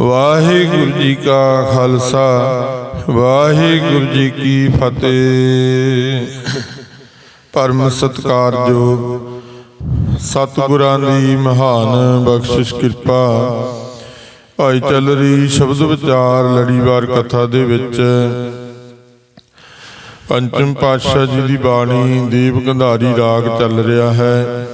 ਵਾਹਿਗੁਰੂ ਜੀ ਕਾ ਖਾਲਸਾ, ਵਾਹਿਗੁਰੂ ਜੀ ਕੀ ਫਤਿਹ। ਪਰਮ ਸਤਕਾਰਯੋਗ ਸਤਿਗੁਰਾਂ ਦੀ ਮਹਾਨ ਬਖਸ਼ਿਸ਼ ਕਿਰਪਾ ਭਾਈ ਚੱਲ ਰਹੀ ਸ਼ਬਦ ਵਿਚਾਰ ਲੜੀਵਾਰ ਕਥਾ ਦੇ ਵਿੱਚ। ਪੰਚਮ ਪਾਤਸ਼ਾਹ ਜੀ ਦੀ ਬਾਣੀ ਦੀਪ ਗੰਧਾਰੀ ਰਾਗ ਚੱਲ ਰਿਹਾ ਹੈ।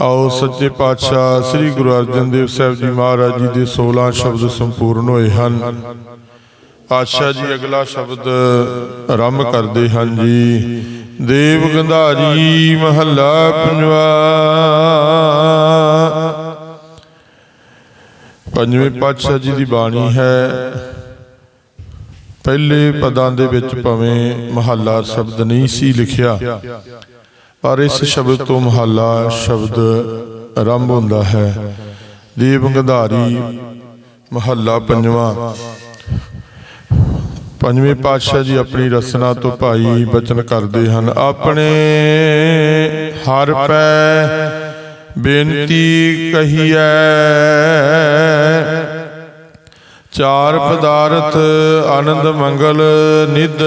ਆਓ ਸੱਚੇ ਪਾਤਸ਼ਾਹ ਸ੍ਰੀ ਗੁਰੂ ਅਰਜਨ ਦੇਵ ਸਾਹਿਬ ਜੀ ਮਹਾਰਾਜ ਜੀ ਦੇ 16 ਸ਼ਬਦ ਸੰਪੂਰਨ ਹੋਏ ਹਨ। ਪਾਤਸ਼ਾਹ ਜੀ ਅਗਲਾ ਸ਼ਬਦ ਆਰੰਭ ਕਰਦੇ ਹਨ ਜੀ। ਦੇਵ ਗੰਧਾਰੀ ਮਹੱਲਾ ਪੰਜਵਾ। ਪੰਜਵੇਂ ਪਾਤਸ਼ਾਹ ਜੀ ਦੀ ਬਾਣੀ ਹੈ ਪਹਿਲੇ ਪਦਾਂ ਦੇ ਵਿੱਚ ਭਵੇਂ ਮਹੱਲਾ ਸ਼ਬਦ ਨਹੀਂ ਸੀ ਲਿਖਿਆ। ਪਰ ਇਸ ਸ਼ਬਦ ਤੋਂ ਮਹੱਲਾ ਸ਼ਬਦ ਆਰੰਭ ਹੁੰਦਾ ਹੈ। ਦੇਵ ਗੰਧਾਰੀ ਮਹੱਲਾ ਪੰਜਵਾਂ। ਪੰਜਵੇਂ ਪਾਤਸ਼ਾਹ ਜੀ ਆਪਣੀ ਰਸਨਾ ਤੋਂ ਭਾਈ ਬਚਨ ਕਰਦੇ ਹਨ। ਆਪਣੇ ਹਰ ਪੈ ਬੇਨਤੀ ਕਹੀਐ। ਚਾਰ ਪਦਾਰਥ ਆਨੰਦ ਮੰਗਲ ਨਿਦ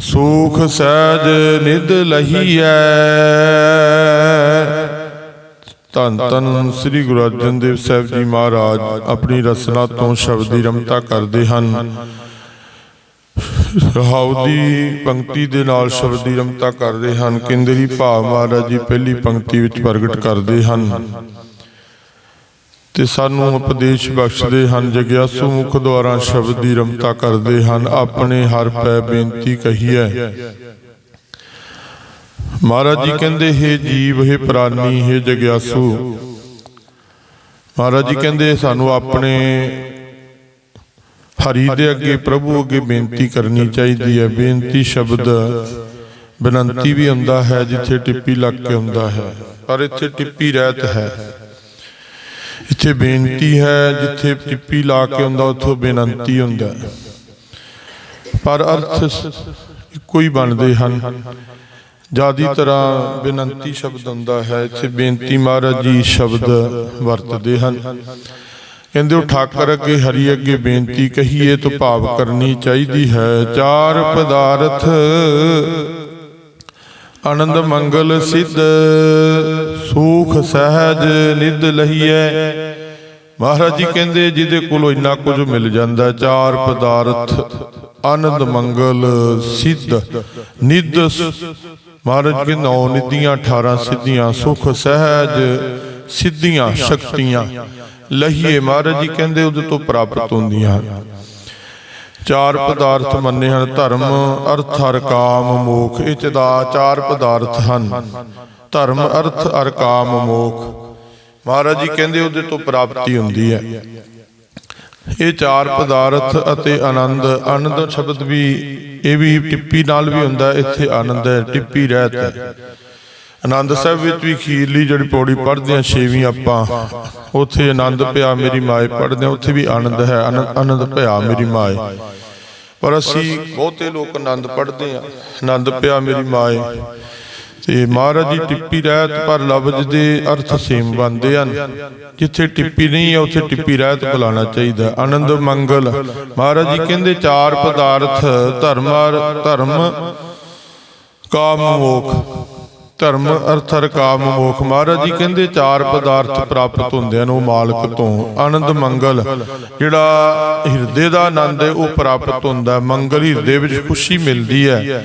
ਸੂਖ ਸਹਿਜ ਨਿਦ ਲਹੀਐ। ਧੰਨ ਧੰਨ ਸ੍ਰੀ ਗੁਰੂ ਅਰਜਨ ਦੇਵ ਸਾਹਿਬ ਜੀ ਮਹਾਰਾਜ, ਆਪਣੀ ਰਸਨਾ ਤੋਂ ਸ਼ਬਦ ਰਮਤਾ ਕਰਦੇ ਹਨ। ਰਹਾਉ ਦੀ ਪੰਕਤੀ ਦੇ ਨਾਲ ਸ਼ਬਦੀ ਰਮਤਾ ਕਰਦੇ ਹਨ। ਕੇਂਦਰੀ ਭਾਵ ਮਹਾਰਾਜ ਜੀ ਪਹਿਲੀ ਪੰਕਤੀ ਵਿੱਚ ਪ੍ਰਗਟ ਕਰਦੇ ਹਨ। ਤੇ ਸਾਨੂੰ ਉਪਦੇਸ਼ ਬਖਸ਼ਦੇ ਹਨ, ਜਗਿਆਸੂ ਮੁਖ ਦੁਆਰਾ ਸ਼ਬਦ ਦੀ ਰਮਤਾ ਕਰਦੇ ਹਨ, ਆਪਣੇ ਹਰ ਪੈ ਬੇਨਤੀ ਕਹੀਐ। ਮਹਾਰਾਜ ਜੀ ਕਹਿੰਦੇ, ਹੈ ਜੀਵ, ਹੈ ਪ੍ਰਾਨੀ, ਹੈ ਜਗਿਆਸੂ। ਮਹਾਰਾਜ ਜੀ ਕਹਿੰਦੇ, ਸਾਨੂੰ ਆਪਣੇ ਹਰੀ ਦੇ ਅੱਗੇ ਪ੍ਰਭੂ ਅੱਗੇ ਬੇਨਤੀ ਕਰਨੀ ਚਾਹੀਦੀ ਹੈ। ਬੇਨਤੀ ਸ਼ਬਦ ਬੇਨੰਤੀ ਵੀ ਹੁੰਦਾ ਹੈ, ਜਿੱਥੇ ਟਿੱਪੀ ਲੱਗ ਕੇ ਹੁੰਦਾ ਹੈ, ਪਰ ਇੱਥੇ ਟਿੱਪੀ ਰਹਿਤ ਹੈ। ਇੱਥੇ ਬੇਨਤੀ ਹੈ, ਜਿੱਥੇ ਟਿੱਪੀ ਲਾ ਕੇ ਹੁੰਦਾ ਉੱਥੋਂ ਬੇਨਤੀ ਹੁੰਦਾ ਹੈ। ਪਰ ਅਰਥ ਇੱਕੋ ਹੀ ਬਣਦੇ ਹਨ। ਜਿਆਦੀ ਤਰ੍ਹਾਂ ਬੇਨੰਤੀ ਸ਼ਬਦ ਹੁੰਦਾ ਹੈ, ਇੱਥੇ ਬੇਨਤੀ ਮਹਾਰਾਜ ਜੀ ਸ਼ਬਦ ਵਰਤਦੇ ਹਨ। ਕਹਿੰਦੇ ਉਹ ਠਾਕਰ ਅੱਗੇ, ਹਰੀ ਅੱਗੇ ਬੇਨਤੀ ਕਹੀਏ, ਤਾਂ ਭਾਵ ਕਰਨੀ ਚਾਹੀਦੀ ਹੈ। ਚਾਰ ਪਦਾਰਥ ਆਨੰਦ ਮੰਗਲ ਸਿੱਧ ਸੁਖ ਸਹਿਜ ਨਿਦ ਲਹੀਐ। ਮਹਾਰਾਜ ਜੀ ਕਹਿੰਦੇ, ਜਿਹਦੇ ਕੋਲੋਂ ਇੰਨਾ ਕੁਝ ਮਿਲ ਜਾਂਦਾ, ਚਾਰ ਪਦਾਰਥ, ਆਨੰਦ, ਮੰਗਲ, ਸਿੱਧ ਨਿਦ ਮਹਾਰਾਜ ਜੀ, ਨੌ ਨਿਧੀਆਂ 18 ਸਿੱਧੀਆਂ, ਸੁਖ ਸਹਿਜ, ਸਿੱਧੀਆਂ, ਸ਼ਕਤੀਆਂ ਲਹੀਏ। ਮਹਾਰਾਜ ਜੀ ਕਹਿੰਦੇ, ਉਹਦੇ ਤੋਂ ਪ੍ਰਾਪਤ ਹੁੰਦੀਆਂ ਹਨ। ਚਾਰ ਪਦਾਰਥ ਮੰਨੇ ਹਨ, ਧਰਮ, ਅਰਥ, ਹਰ ਕਾਮ, ਮੋਖ ਇਹ ਚ ਚਾਰ ਪਦਾਰਥ ਹਨ। ਧਰਮ, ਅਰਥ ਅਰ ਕਾਮ ਮੋਖ। ਮਹਾਰਾਜ ਜੀ ਕਹਿੰਦੇ ਉਹਦੇ ਤੋਂ ਪ੍ਰਾਪਤੀ ਹੁੰਦੀ ਹੈ। ਇਹ ਚਾਰ ਪਦਾਰਥ ਅਤੇ ਆਨੰਦ ਆਨੰਦ ਸ਼ਬਦ ਵੀ, ਇਹ ਵੀ ਟਿੱਪੀ ਨਾਲ ਵੀ ਹੁੰਦਾ, ਇੱਥੇ ਆਨੰਦ ਹੈ, ਟਿੱਪੀ ਰਹਿਤ ਹੈ। ਆਨੰਦ ਸਾਹਿਬ ਵਿੱਚ ਵੀ ਖੀਰਲੀ ਜਿਹੜੀ ਪੌੜੀ ਪੜ੍ਹਦੇ ਆ ਛੇਵੀਂ ਆਪਾਂ। ਉੱਥੇ ਆਨੰਦ ਪਿਆ ਮੇਰੀ ਮਾਏ ਪੜ੍ਹਦੇ ਆ ਉੱਥੇ ਵੀ ਆਨੰਦ ਹੈ ਆਨੰਦ ਪਿਆ ਮੇਰੀ ਮਾਏ। ਪਰ ਅਸੀਂ ਬਹੁਤੇ ਲੋਕ ਆਨੰਦ ਪੜ੍ਹਦੇ ਆ ਆਨੰਦ ਪਿਆ ਮੇਰੀ ਮਾਏ। ਤੇ ਮਹਾਰਾਜ ਜੀ ਟਿੱਪੀ ਰਹਿਤ ਪਰ ਲਫ਼ਜ਼ ਦੇ ਅਰਥ ਸੇਮ ਬਣਦੇ ਹਨ। ਜਿੱਥੇ ਟਿੱਪੀ ਨਹੀਂ ਹੈ, ਉੱਥੇ ਟਿੱਪੀ ਰਹਿਤ ਬੁਲਾਉਣਾ ਚਾਹੀਦਾ। ਆਨੰਦ ਮੰਗਲ। ਮਹਾਰਾਜ ਜੀ ਕਹਿੰਦੇ, ਚਾਰ ਪਦਾਰਥ, ਧਰਮ ਧਰਮ, ਕਾਮ, ਮੋਖ। ਧਰਮ ਅਰਥ ਕਾਮ, ਮੋਖ। ਮਹਾਰਾਜ ਜੀ ਕਹਿੰਦੇ, ਚਾਰ ਪਦਾਰਥ ਪ੍ਰਾਪਤ ਹੁੰਦੇ ਹਨ ਉਹ ਮਾਲਕ ਤੋਂ। ਆਨੰਦ ਮੰਗਲ। ਜਿਹੜਾ ਹਿਰਦੇ ਦਾ ਆਨੰਦ ਹੈ, ਉਹ ਪ੍ਰਾਪਤ ਹੁੰਦਾ। ਮੰਗਲ ਹਿਰਦੇ ਵਿੱਚ ਖੁਸ਼ੀ ਮਿਲਦੀ ਹੈ।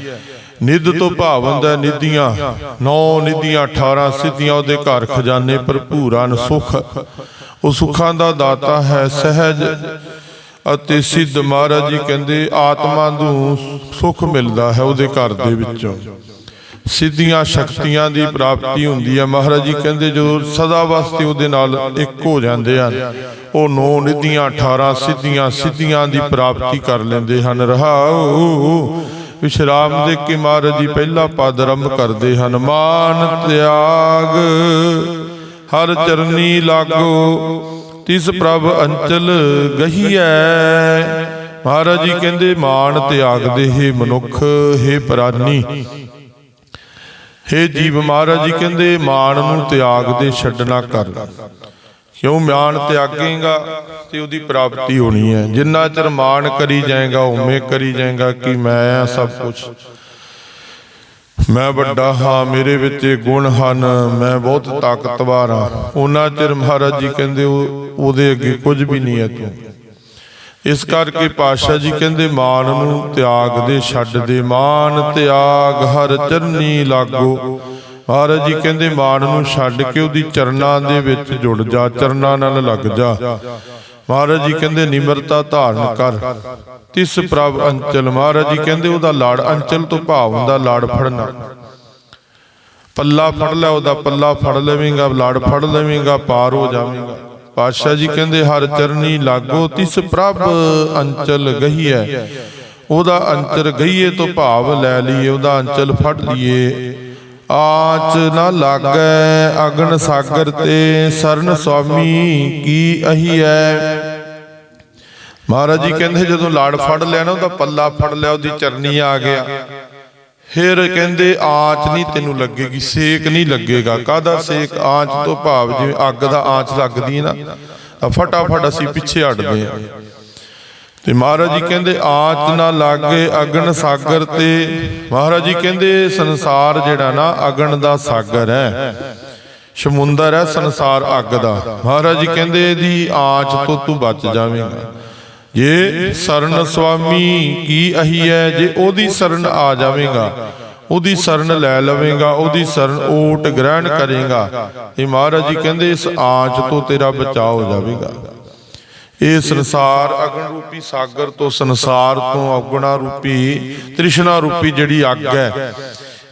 ਨਿੱਧ ਤੋਂ ਭਾਵ ਹੁੰਦਾ ਹੈ ਨਿਧੀਆਂ ਨੌ ਨਿਧੀਆਂ 18 ਸਿੱਧੀਆਂ ਉਹਦੇ ਘਰ ਖਜ਼ਾਨੇ ਭਰਪੂਰ ਹਨ। ਸੁਖ ਉਹ ਸੁੱਖਾਂ ਦਾ ਦਾਤਾ ਹੈ ਸਹਿਜ ਅਤੇ ਸਿੱਧ ਮਹਾਰਾਜ ਜੀ ਕਹਿੰਦੇ ਆਤਮਾ ਨੂੰ ਸੁਖ ਮਿਲਦਾ ਹੈ ਉਹਦੇ ਘਰ ਦੇ ਵਿੱਚੋਂ। ਸਿੱਧੀਆਂ ਸ਼ਕਤੀਆਂ ਦੀ ਪ੍ਰਾਪਤੀ ਹੁੰਦੀ ਹੈ। ਮਹਾਰਾਜ ਜੀ ਕਹਿੰਦੇ ਜਦੋਂ ਸਦਾ ਵਾਸਤੇ ਉਹਦੇ ਨਾਲ ਇੱਕ ਹੋ ਜਾਂਦੇ ਹਨ। ਉਹ ਨੌ ਨਿਧੀਆਂ 18 ਸਿੱਧੀਆਂ ਸਿੱਧੀਆਂ ਦੀ ਪ੍ਰਾਪਤੀ ਕਰ ਲੈਂਦੇ ਹਨ। ਰਹਾਉ। ਵਿਸ਼ਰਾਮ ਦੇ ਕੇ ਮਹਾਰਾਜ ਜੀ ਪਹਿਲਾ ਪਦ ਆਰੰਭ ਕਰਦੇ ਹਨ। ਮਾਨ ਤਿਆਗ, ਹਰ ਚਰਨੀ ਲਾਗੋ, ਤਿਸ ਪ੍ਰਭ ਅੰਚਲ ਗਹੀਐ। ਮਹਾਰਾਜ ਜੀ ਕਹਿੰਦੇ, ਮਾਨ ਤਿਆਗਦੇ ਹੇ ਮਨੁੱਖ, ਹੇ ਪ੍ਰਾਨੀ। ਹੇ ਜੀਵ, ਮਹਾਰਾਜ ਜੀ ਕਹਿੰਦੇ, ਮਾਨ ਨੂੰ ਤਿਆਗ ਦੇ ਛੱਡਣਾ ਕਰ। ਕਿਉਂ ਮਾਨ ਤਿਆਗੇਗਾ ਤੇ ਉਹਦੀ ਪ੍ਰਾਪਤੀ ਹੋਣੀ ਹੈ। ਜਿੰਨਾ ਚਿਰ ਮਾਨ ਕਰੀ ਜਾਏਗਾ, ਉਵੇਂ ਕਰੀ ਜਾਏਗਾ ਕਿ ਮੈਂ ਆ ਸਭ ਕੁਝ ਮੈਂ ਵੱਡਾ ਹਾਂ, ਮੇਰੇ ਵਿੱਚ ਇਹ ਗੁਣ ਹਨ, ਮੈਂ ਬਹੁਤ ਤਾਕਤਵਾਰ ਹਾਂ। ਉਹਨਾਂ ਚਿਰ ਮਹਾਰਾਜ ਜੀ ਕਹਿੰਦੇ ਉਹਦੇ ਅੱਗੇ ਕੁਝ ਵੀ ਨਹੀਂ ਹੈ ਤੂੰ। ਇਸ ਕਰਕੇ ਪਾਤਸ਼ਾਹ ਜੀ ਕਹਿੰਦੇ, ਮਾਨ ਨੂੰ ਤਿਆਗ ਦੇ, ਛੱਡ ਦੇ। ਮਾਨ ਤਿਆਗ ਹਰ ਚਰਨੀ ਲਾਗੋ। ਮਹਾਰਾਜ ਜੀ ਕਹਿੰਦੇ ਮਾਨ ਨੂੰ ਛੱਡ ਕੇ ਉਹਦੀ ਚਰਨਾਂ ਦੇ ਵਿੱਚ ਜੁੜ ਜਾ ਚਰਨਾਂ ਨਾਲ ਲੱਗ ਜਾ। ਮਹਾਰਾਜ ਜੀ ਕਹਿੰਦੇ ਨਿਮਰਤਾ ਧਾਰਨ ਕਰ। ਤਿਸ ਪ੍ਰਭ ਅੰਚਲ। ਮਹਾਰਾਜ ਜੀ ਕਹਿੰਦੇ ਉਹਦਾ ਲਾੜ ਅੰਚਲ ਤੋਂ ਭਾਵ ਹੁੰਦਾ ਲਾੜ ਫੜਨਾ। ਪੱਲਾ ਫੜ ਲੈ ਉਹਦਾ ਪੱਲਾ ਫੜ ਲਵੇਂਗਾ ਲਾੜ ਫੜ ਲਵੇਂਗਾ ਪਾਰ ਹੋ ਜਾਵੇਂਗਾ। ਪਾਤਸ਼ਾਹ ਜੀ ਕਹਿੰਦੇ ਹਰ ਚਰਨੀ ਲਾਗੋ ਤਿਸ ਪ੍ਰਭ ਅੰਚਲ ਗਹੀਐ। ਉਹਦਾ ਅੰਚਲ ਗਹੀਏ ਤੋਂ ਭਾਵ ਲੈ ਲਈਏ ਉਹਦਾ ਅੰਚਲ ਫੜ ਲਈਏ। ਆਚ ਨਾ ਲਾਗੈ ਅਗਨ ਸਾਗਰ ਤੇ ਸਰਨ ਸੁਆਮੀ ਕੀ ਅਹੀਐ? ਮਹਾਰਾਜ ਜੀ ਕਹਿੰਦੇ ਜਦੋਂ ਲਾੜ ਫੜ ਲਿਆ ਨਾ ਉਹਦਾ ਪੱਲਾ ਫੜ ਲਿਆ, ਉਹਦੀ ਚਰਨੀ ਆ ਗਿਆ। ਫਿਰ ਕਹਿੰਦੇ, ਆਂਚ ਨਹੀਂ ਤੈਨੂੰ ਲੱਗੇਗੀ, ਸੇਕ ਨਹੀਂ ਲੱਗੇਗਾ। ਕਾਹਦਾ ਸੇਕ? ਆਂਚ ਤੋਂ ਭਾਵ ਜਿਵੇਂ ਅੱਗ ਦਾ ਆਂਚ ਲੱਗਦੀ ਹੈ ਨਾ। ਫਟਾਫਟ ਅਸੀਂ ਪਿੱਛੇ ਹਟਦੇ ਆ ਤੇ ਮਹਾਰਾਜ ਜੀ ਕਹਿੰਦੇ, ਆਚ ਨਾ ਲਾਗੇ ਅਗਨ ਸਾਗਰ ਤੇ। ਮਹਾਰਾਜ ਜੀ ਕਹਿੰਦੇ, ਸੰਸਾਰ ਜਿਹੜਾ ਨਾ, ਅਗਨ ਦਾ ਸਾਗਰ ਹੈ। ਸਮੁੰਦਰ ਹੈ, ਸੰਸਾਰ ਅੱਗ ਦਾ। ਮਹਾਰਾਜ ਜੀ ਕਹਿੰਦੇ, ਇਹਦੀ ਆਂਚ ਤੋਂ ਤੂੰ ਬਚ ਜਾਵੇਂਗਾ। ਜੇ ਸਰਨ ਸੁਆਮੀ ਕੀ ਅਹੀ ਹੈ ਜੇ ਉਹਦੀ ਸਰਨ ਆ ਜਾਵੇਂਗਾ, ਉਹਦੀ ਸਰਨ ਲੈ ਲਵੇਂਗਾ, ਉਹਦੀ ਸਰਨ ਓਟ ਗ੍ਰਹਿਣ ਕਰੇਗਾ, ਇਹ ਮਹਾਰਾਜ ਜੀ ਕਹਿੰਦੇ, ਇਸ ਆਚ ਤੋਂ ਤੇਰਾ ਬਚਾਅ ਹੋ ਜਾਵੇਗਾ। ਇਹ ਸੰਸਾਰ ਅਗਨ ਰੂਪੀ ਸਾਗਰ ਤੋਂ ਸੰਸਾਰ ਤੋਂ ਅਗਣਾ ਰੂਪੀ ਤ੍ਰਿਸ਼ਨਾ ਰੂਪੀ ਜਿਹੜੀ ਅੱਗ ਹੈ,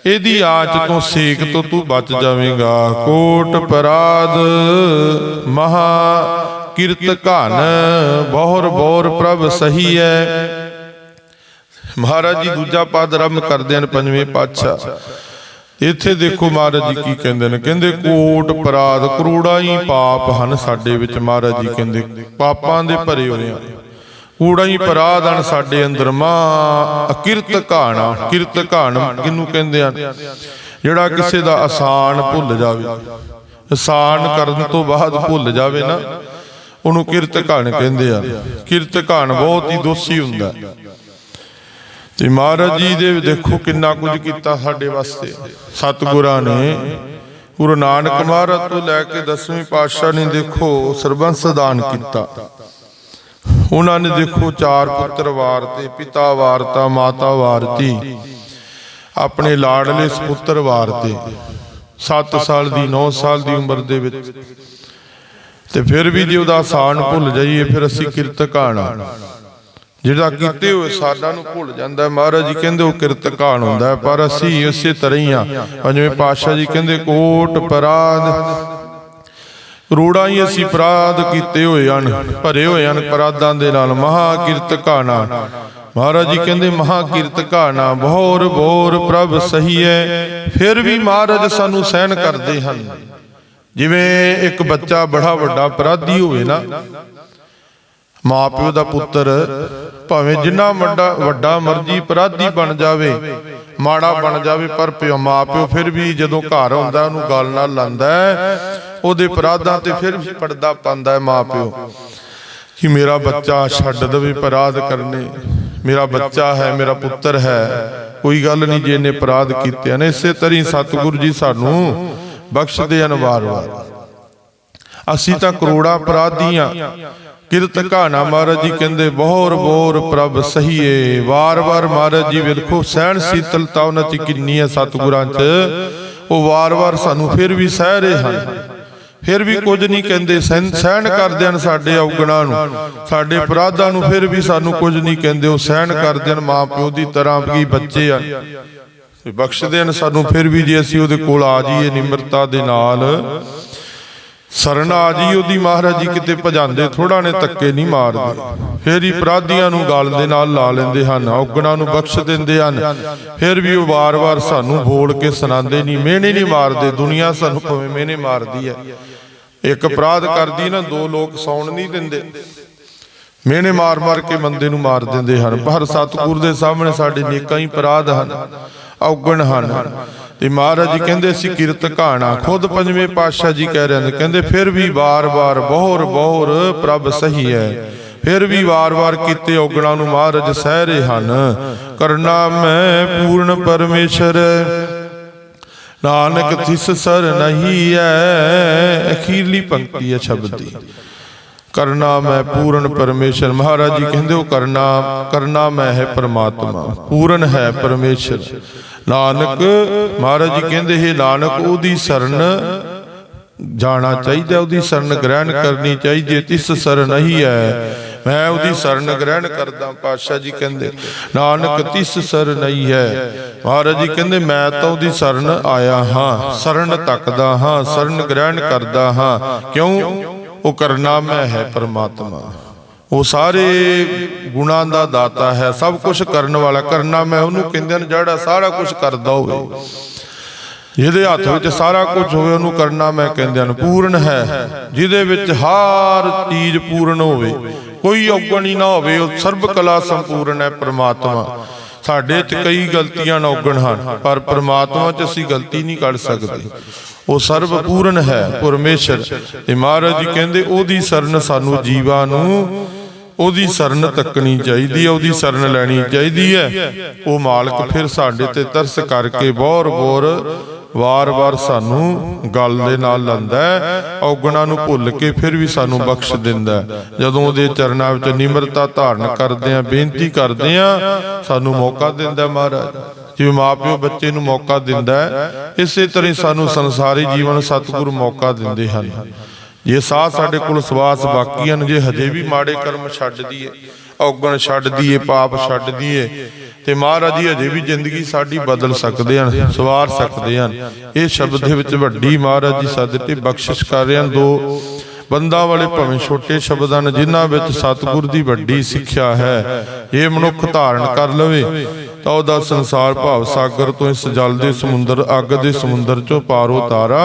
ਇਹਦੀ ਆਚ ਤੋਂ ਸੇਕ ਤੋਂ ਤੂੰ ਬਚ ਜਾਵੇਂਗਾ। ਕੋਟ ਪਰਾਧ ਮਹਾ ਕਿਰਤ ਘਨ, ਬਹੁਰ ਬੋਰ ਪ੍ਰਭ ਸਹੀ ਹੈ ਮਹਾਰਾਜ ਜੀ, ਦੂਜਾ ਪਦ ਆਰੰਭ ਕਰਦੇ ਹਨ ਪੰਜਵੇਂ ਪਾਤਸ਼ਾਹ। ਇੱਥੇ ਦੇਖੋ ਮਹਾਰਾਜ ਜੀ ਕੀ ਕਹਿੰਦੇ ਨੇ। ਕਹਿੰਦੇ ਕੋਟ ਪਰਾਧ ਕਰੋੜਾਂ ਹੀ ਪਾਪ ਹਨ ਸਾਡੇ ਵਿੱਚ ਮਹਾਰਾਜ ਜੀ ਕਹਿੰਦੇ। ਪਾਪਾਂ ਦੇ ਭਰੇ ਹੋਏ ਆ। ਕੂੜਾ ਹੀ ਪਰਾਧ ਹਨ ਸਾਡੇ ਅੰਦਰ। ਮਾ ਅਕਿਰਤ ਘਾਣਾ ਕਿਰਤ ਘਾਣ ਕਿਹਨੂੰ ਕਹਿੰਦੇ ਆ? ਜਿਹੜਾ ਕਿਸੇ ਦਾ ਆਸਾਨ ਭੁੱਲ ਜਾਵੇ। ਆਸਾਨ ਕਰਨ ਤੋਂ ਬਾਅਦ ਭੁੱਲ ਜਾਵੇ ਨਾ ਉਹਨੂੰ ਕਿਰਤ ਘਾਣ ਕਹਿੰਦੇ ਆ। ਕਿਰਤ ਘਾਣ ਬਹੁਤ ਹੀ ਦੋਸ਼ੀ ਹੁੰਦਾ। ਹੈ। ਤੇ ਮਹਾਰਾਜ ਜੀ ਦੇ ਦੇਖੋ ਕਿੰਨਾ ਕੁਝ ਕੀਤਾ ਸਾਡੇ ਵਾਸਤੇ। ਸਤਿਗੁਰਾਂ ਨੇ। ਗੁਰੂ ਨਾਨਕ ਮਹਾਰਾਜ ਤੋਂ ਲੈ ਕੇ 10ਵੀਂ ਪਾਤਸ਼ਾਹ ਨੇ ਦੇਖੋ ਸਰਬੰਸ ਦਾਨ ਕੀਤਾ। ਉਹਨਾਂ ਨੇ ਦੇਖੋ ਚਾਰ ਪੁੱਤਰ ਵਾਰਤੇ, ਪਿਤਾ ਵਾਰਤਾ, ਮਾਤਾ ਵਾਰਤੀ, ਆਪਣੇ ਲਾਡਲੇ ਸੁਪੁੱਤਰ ਵਾਰਤੇ। 7 ਸਾਲ ਦੀ 9 ਸਾਲ ਦੀ ਉਮਰ ਦੇ ਵਿੱਚ। ਤੇ ਫਿਰ ਵੀ ਜੇ ਉਹਦਾ ਆਸਾਨ ਭੁੱਲ ਜਾਈਏ, ਫਿਰ ਅਸੀਂ ਕਿਰਤ ਘਾਣਾ ਜਿਹੜਾ ਕੀਤੇ ਹੋਏ ਸਾਡਾ ਨੂੰ ਭੁੱਲ ਜਾਂਦਾ ਹੈ। ਮਹਾਰਾਜ ਜੀ ਕਹਿੰਦੇ ਉਹ ਕਿਰਤ ਘਾਣ ਹੁੰਦਾ ਪਰ ਅਸੀਂ ਉਸੇ ਤਰ੍ਹਾਂ ਹੀ ਆ ਪੰਜਵੇਂ ਪਾਤਸ਼ਾਹ ਜੀ ਕਹਿੰਦੇ, ਕੋਟ ਪਰਾਧ ਕਰੋੜਾਂ ਹੀ ਅਸੀਂ ਅਪਰਾਧ ਕੀਤੇ ਹੋਏ ਹਨ, ਭਰੇ ਹੋਏ ਹਨ ਅਪਰਾਧਾਂ ਦੇ ਨਾਲ ਮਹਾ ਕਿਰਤ ਘਾਣਾ ਮਹਾਰਾਜ ਜੀ ਕਹਿੰਦੇ ਮਹਾ ਕਿਰਤ ਘਾਣਾ ਬਹੁਰ ਬੋਰ ਪ੍ਰਭ ਸਹੀ ਹੈ, ਫਿਰ ਵੀ ਮਹਾਰਾਜ ਸਾਨੂੰ ਸਹਿਣ ਕਰਦੇ ਹਨ। ਜਿਵੇਂ ਇੱਕ ਬੱਚਾ ਬੜਾ ਵੱਡਾ ਅਪਰਾਧੀ ਹੋਵੇ ਨਾ ਮਾਪਿਓ ਦਾ ਪੁੱਤਰ, ਭਾਵੇਂ ਜਿੰਨਾ ਵੱਡਾ ਵੱਡਾ ਮਰਜ਼ੀ ਅਪਰਾਧੀ ਬਣ ਜਾਵੇ, ਮਾੜਾ ਬਣ ਜਾਵੇ, ਪਰ ਪਿਓ ਮਾਪਿਓ ਫਿਰ ਵੀ ਜਦੋਂ ਘਰ ਆਉਂਦਾ, ਉਹਨੂੰ ਗੱਲ ਨਾਲ ਲਾਂਦਾ ਉਹਦੇ ਅਪਰਾਧਾਂ ਤੇ ਫਿਰ ਵੀ ਪਰਦਾ ਪਾਉਂਦਾ ਹੈ ਮਾਪਿਓ। ਕਿ ਮੇਰਾ ਬੱਚਾ ਛੱਡ ਦੇਵੇ ਅਪਰਾਧ ਕਰਨੇ। ਮੇਰਾ ਬੱਚਾ ਹੈ, ਮੇਰਾ ਪੁੱਤਰ ਹੈ, ਕੋਈ ਗੱਲ ਨਹੀਂ ਜੇ ਇਹਨੇ ਅਪਰਾਧ ਕੀਤੇ ਨੇ ਇਸੇ ਤਰ੍ਹਾਂ ਸਤਿਗੁਰੂ ਜੀ ਸਾਨੂੰ ਬਖਸ਼ਦੇ ਹਨ ਵਾਰ-ਵਾਰ। ਅਸੀਂ ਤਾਂ ਕਰੋੜਾ ਅਪਰਾਧੀਆਂ ਕਿਰਤ ਘਾਣਾ ਮਹਾਰਾਜ ਜੀ ਕਹਿੰਦੇ, ਬਹੁਰ ਬੋਰ ਪ੍ਰਭ ਸਹੀਏ ਵਾਰ-ਵਾਰ ਮਹਾਰਾਜ ਜੀ ਵੇਖੋ ਸਹਿਣ ਸੀਤਲਤਾ ਉਹਨਾਂ 'ਚ ਕਿੰਨੀ ਹੈ ਸਤਿਗੁਰਾਂ 'ਚ। ਉਹ ਵਾਰ-ਵਾਰ ਸਾਨੂੰ ਫਿਰ ਵੀ ਸਹਿ ਰਹੇ ਹਨ। ਫਿਰ ਵੀ ਕੁਝ ਨਹੀਂ ਕਹਿੰਦੇ, ਸਹਿਣ ਸਹਿਣ ਕਰਦੇ ਹਨ ਸਾਡੇ ਔਗਣਾਂ ਨੂੰ। ਸਾਡੇ ਅਪਰਾਧਾਂ ਨੂੰ ਫਿਰ ਵੀ ਸਾਨੂੰ ਕੁਝ ਨਹੀਂ ਕਹਿੰਦੇ, ਉਹ ਸਹਿਣ ਕਰਦੇ ਹਨ ਮਾਂ ਪਿਓ ਦੀ ਤਰ੍ਹਾਂ ਕੀ ਬੱਚੇ ਹਨ। ਬਖਸ਼ਦੇ ਹਨ ਸਾਨੂੰ ਫਿਰ ਵੀ ਜੇ ਅਸੀਂ ਉਹਦੇ ਕੋਲ ਆ ਜਾਈਏ ਨਿਮਰਤਾ ਦੇ ਨਾਲ। ਸਰਨ ਆ ਜੀ, ਉਹਦੀ ਮਹਾਰਾਜ ਜੀ ਕਿਤੇ ਭਜਾਉਂਦੇ ਥੋੜਾ ਨੇ ਧੱਕੇ ਨਹੀਂ ਮਾਰਦੇ। ਫਿਰ ਹੀ ਅਪਰਾਧੀਆਂ ਨੂੰ ਗਾਲ ਦੇ ਨਾਲ ਲਾ ਲੈਂਦੇ ਹਨ, ਔਗਣਾ ਨੂੰ ਬਖਸ਼ ਦਿੰਦੇ ਹਨ। ਫਿਰ ਵੀ ਉਹ ਵਾਰ-ਵਾਰ ਸਾਨੂੰ ਬੋਲ ਕੇ ਸੁਣਾਉਂਦੇ ਨਹੀਂ, ਮਿਹਣੇ ਨਹੀਂ ਮਾਰਦੇ, ਦੁਨੀਆ ਸਾਨੂੰ ਭਾਵੇਂ ਮਿਹਣੇ ਮਾਰਦੀ ਹੈ। ਇੱਕ ਅਪਰਾਧ ਕਰਦੀ ਨਾ, ਦੋ ਲੋਕ ਸੌਣ ਨਹੀਂ ਦਿੰਦੇ। ਮਿਹਣੇ ਮਾਰ-ਮਾਰ ਕੇ ਬੰਦੇ ਨੂੰ ਮਾਰ ਦਿੰਦੇ ਹਨ। ਪਰ ਸਤਿਗੁਰ ਦੇ ਸਾਹਮਣੇ ਸਾਡੇ ਨੇਕਾਂ ਹੀ ਅਪਰਾਧ ਹਨ, ਔਗਣ ਹਨ। ਤੇ ਮਹਾਰਾਜ ਜੀ ਕਹਿੰਦੇ ਸੀ ਕਿਰਤ ਕਹਾਣਾ ਖੁਦ ਪੰਜਵੇਂ ਪਾਤਸ਼ਾਹ ਜੀ ਕਹਿ ਰਹੇ ਨੇ ਕਹਿੰਦੇ ਫਿਰ ਵੀ ਵਾਰ-ਵਾਰ ਬਹੁਰ ਬਹੁਰ ਪ੍ਰਭ ਸਹੀ ਹੈ। ਫਿਰ ਵੀ ਵਾਰ-ਵਾਰ ਕੀਤੇ ਔਗਣਾਂ ਨੂੰ ਮਹਾਰਾਜ ਸਹਿ ਰਹੇ ਹਨ। ਕਰਨਾ ਮੈਂ ਪੂਰਨ ਪਰਮੇਸ਼ਰ। ਨਾਨਕ ਤਿਸ ਸਰ ਨਹੀਂ ਹੈ ਅਖੀਰਲੀ ਪੰਕਤੀ ਹੈ ਸ਼ਬਦ ਦੀ। ਕਰਨਾ ਮੈਂ ਪੂਰਨ ਪਰਮੇਸ਼ਰ। ਮਹਾਰਾਜ ਜੀ ਕਹਿੰਦੇ ਉਹ ਕਰਨਾ ਕਰਨਾ ਮੈਂ ਹੈ ਪਰਮਾਤਮਾ। ਪੂਰਨ ਹੈ ਪਰਮੇਸ਼ਰ। ਨਾਨਕ, ਮਹਾਰਾਜ ਜੀ ਕਹਿੰਦੇ ਇਹ ਨਾਨਕ, ਉਹਦੀ ਸ਼ਰਨ ਜਾਣਾ ਚਾਹੀਦਾ, ਉਹਦੀ ਸ਼ਰਨ ਗ੍ਰਹਿਣ ਕਰਨੀ ਚਾਹੀਦੀ ਹੈ, ਤਿਸ ਸ਼ਰਨ ਨਹੀਂ ਹੈ। ਮੈਂ ਉਹਦੀ ਸ਼ਰਨ ਗ੍ਰਹਿਣ ਕਰਦਾ, ਪਾਤਸ਼ਾਹ ਜੀ ਕਹਿੰਦੇ, ਨਾਨਕ, ਤਿਸ ਸ਼ਰਨ ਨਹੀਂ ਹੈ। ਮਹਾਰਾਜ ਜੀ ਕਹਿੰਦੇ, ਮੈਂ ਤਾਂ ਉਹਦੀ ਸ਼ਰਨ ਆਇਆ ਹਾਂ, ਸ਼ਰਨ ਤੱਕਦਾ ਹਾਂ, ਸ਼ਰਨ ਗ੍ਰਹਿਣ ਕਰਦਾ ਹਾਂ। ਕਿਉਂ? ਉਹ ਕਰਨਾ ਮੈਂ ਹੈ ਪਰਮਾਤਮਾ। ਉਹ ਸਾਰੇ ਗੁਣਾਂ ਦਾ ਦਾਤਾ ਹੈ, ਸਭ ਕੁਝ ਕਰਨ ਵਾਲਾ, ਕਰਨਾ ਮੈਂ ਉਹਨੂੰ ਕਹਿੰਦੇ ਨੇ ਜਿਹੜਾ ਸਾਰਾ ਕੁਝ ਕਰਦਾ ਹੋਵੇ। ਜਿਹਦੇ ਹੱਥ ਵਿੱਚ ਸਾਰਾ ਕੁਝ ਹੋਵੇ, ਉਹਨੂੰ ਕਰਨਾ ਮੈਂ ਕਹਿੰਦੇ ਹਨ, ਪੂਰਨ ਹੈ। ਜਿਹਦੇ ਵਿੱਚ ਹਰ ਚੀਜ਼ ਪੂਰਨ ਹੋਵੇ, ਕੋਈ ਔਗਣ ਨਾ ਹੋਵੇ, ਉਹ ਸਰਬ ਕਲਾ ਸੰਪੂਰਨ ਹੈ ਪ੍ਰਮਾਤਮਾ। ਸਾਡੇ 'ਚ ਕਈ ਗਲਤੀਆਂ ਨੌਗਣ ਹਨ, ਪਰ ਪ੍ਰਮਾਤਮਾ 'ਚ ਅਸੀਂ ਗਲਤੀ ਨਹੀਂ ਕਰ ਸਕਦੇ। ਉਹ ਸਰਵ ਪੂਰਨ ਹੈ, ਪਰਮੇਸ਼ਰ। ਤੇ ਮਹਾਰਾਜ ਜੀ ਕਹਿੰਦੇ, ਉਹਦੀ ਸ਼ਰਨ ਸਾਨੂੰ ਜੀਵਾਂ ਨੂੰ ਉਹਦੀ ਸ਼ਰਨ ਤੱਕਣੀ ਚਾਹੀਦੀ ਹੈ, ਉਹਦੀ ਸ਼ਰਨ ਲੈਣੀ ਚਾਹੀਦੀ ਹੈ। ਉਹ ਮਾਲਕ ਫਿਰ ਸਾਡੇ ਤੇ ਤਰਸ ਕਰਕੇ ਬੌਰ-ਬੌਰ ਵਾਰ-ਵਾਰ ਸਾਨੂੰ ਗੱਲ ਦੇ ਨਾਲ ਲੰਦਾ ਔਗਣਾ ਨੂੰ ਭੁੱਲ ਕੇ ਫਿਰ ਵੀ ਸਾਨੂੰ ਬਖਸ਼ ਦਿੰਦਾ ਜਦੋਂ ਉਹਦੇ ਚਰਨਾਂ ਵਿੱਚ ਨਿਮਰਤਾ ਧਾਰਨ ਕਰਦੇ ਆ ਬੇਨਤੀ ਕਰਦੇ ਆ ਸਾਨੂੰ ਮੌਕਾ ਦਿੰਦਾ ਮਹਾਰਾਜ। ਜਿਵੇਂ ਮਾਪਿਓ ਬੱਚੇ ਨੂੰ ਮੌਕਾ ਦਿੰਦਾ ਇਸੇ ਤਰ੍ਹਾਂ ਸਾਨੂੰ ਸੰਸਾਰੀ ਜੀਵਨ ਸਤਿਗੁਰੂ ਮੌਕਾ ਦਿੰਦੇ ਹਨ। ਜੇ ਸਾਹ ਸਾਡੇ ਕੋਲ ਸਵਾਸ ਬਾਕੀ ਹਨ ਜੇ ਹਜੇ ਵੀ ਮਾੜੇ ਕਰਮ ਛੱਡ ਦਈਏ ਔਗਣ ਛੱਡ ਦਈਏ ਪਾਪ ਛੱਡ ਦਈਏ ਤੇ ਮਹਾਰਾਜ ਜੀ ਹਜੇ ਵੀ ਜ਼ਿੰਦਗੀ ਸਾਡੀ ਬਦਲ ਸਕਦੇ ਹਨ, ਸਵਾਰ ਸਕਦੇ ਹਨ। ਇਹ ਸ਼ਬਦ ਦੇ ਵਿੱਚ ਵੱਡੀ ਮਹਾਰਾਜ ਜੀ ਸਾਡੇ ਤੇ ਬਖਸ਼ਿਸ਼ ਕਰ ਰਹੇ ਹਨ। ਦੋ ਬੰਦਾ ਵਾਲੇ ਭਾਵੇਂ ਛੋਟੇ ਸ਼ਬਦ ਹਨ, ਜਿਨ੍ਹਾਂ ਵਿੱਚ ਸਤਿਗੁਰ ਦੀ ਵੱਡੀ ਸਿੱਖਿਆ ਹੈ। ਇਹ ਮਨੁੱਖ ਧਾਰਨ ਕਰ ਲਵੇ। ਤਾਂ ਉਹਦਾ ਸੰਸਾਰ ਭਾਵ ਸਾਗਰ ਤੋਂ ਇਸ ਜਲ ਸਮੁੰਦਰ, ਅੱਗ ਦੇ ਸਮੁੰਦਰ ਚੋਂ ਪਾਰੋ ਤਾਰਾ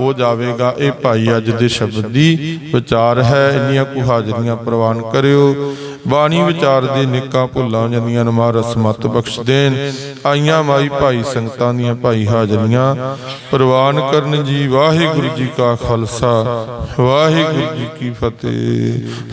ਹੋ ਜਾਵੇਗਾ। ਇਹ ਭਾਈ ਅੱਜ ਦੇ ਸ਼ਬਦ ਦੀ ਵਿਚਾਰ ਹੈ। ਇੰਨੀਆਂ ਕੁ ਹਾਜ਼ਰੀਆਂ ਪ੍ਰਵਾਨ ਕਰਿਓ। ਬਾਣੀ ਵਿਚਾਰ ਦੇ ਨਿੱਕਾ ਭੁੱਲਾਂ ਜਾਂਦੀਆਂ ਨਮਾਰਸ ਰਸਮਤ ਬਖਸ਼ ਦੇਣ, ਆਈਆਂ ਮਾਈ ਭਾਈ ਸੰਗਤਾਂ ਦੀਆਂ ਭਾਈ ਹਾਜ਼ਰੀਆਂ ਪ੍ਰਵਾਨ ਕਰਨ ਜੀ। ਵਾਹਿਗੁਰੂ ਜੀ ਕਾ ਖਾਲਸਾ, ਵਾਹਿਗੁਰੂ ਜੀ ਕੀ ਫਤਿਹ।